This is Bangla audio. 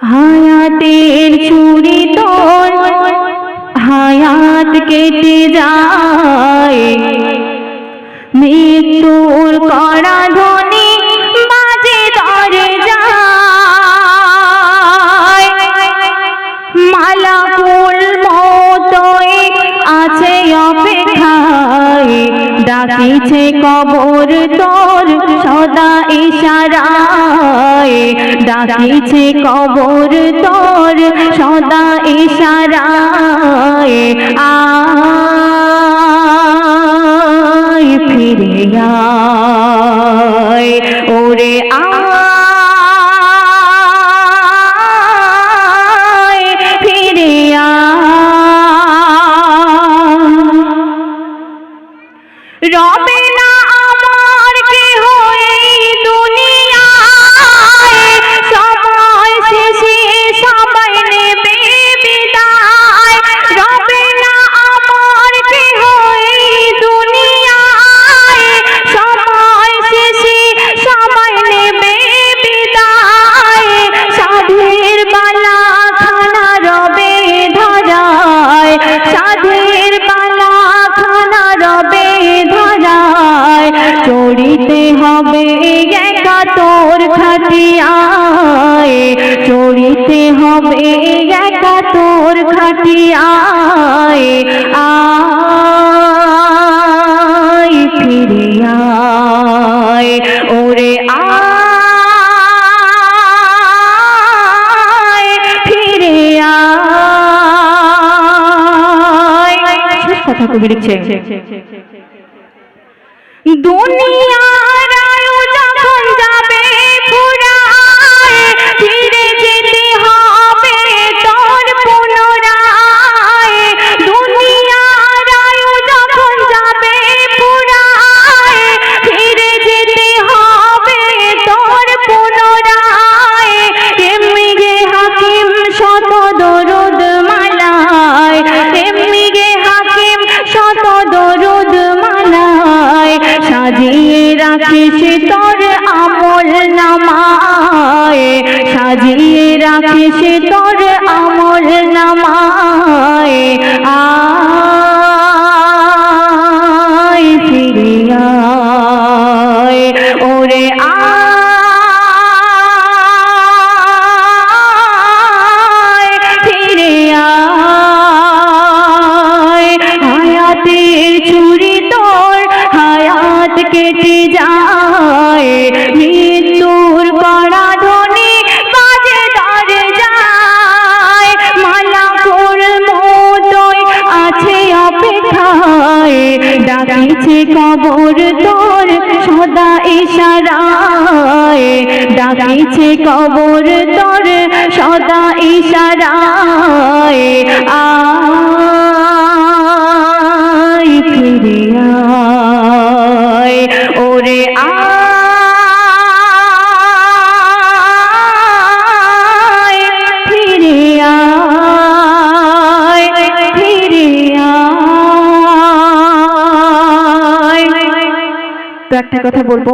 হায়াতের চুরি তোর হায়াত কেটে যায়। মৃত্যুর করা ডাকিছে কবর তোর সদা ইশারায়। ডাকিছে কবর তোর সদা ইশারায়। আয় ফিরে আয়। ওরে আয় তোর খাটিয়ায় আয় আয় ফিরে আয়। ওরে আয় ফিরে আয়। কথা কবি লিখছে দুনিয়ার যখন যাবে রাখিস তোর আমল নামায় সাজিয়ে রাখিছি তোর আমল নামায়। ডাকিছে কবর তোর সদা ইশারায়। ডাকিছে কবর তোর সদা ইশারায়। আয় একটা কথা বলবো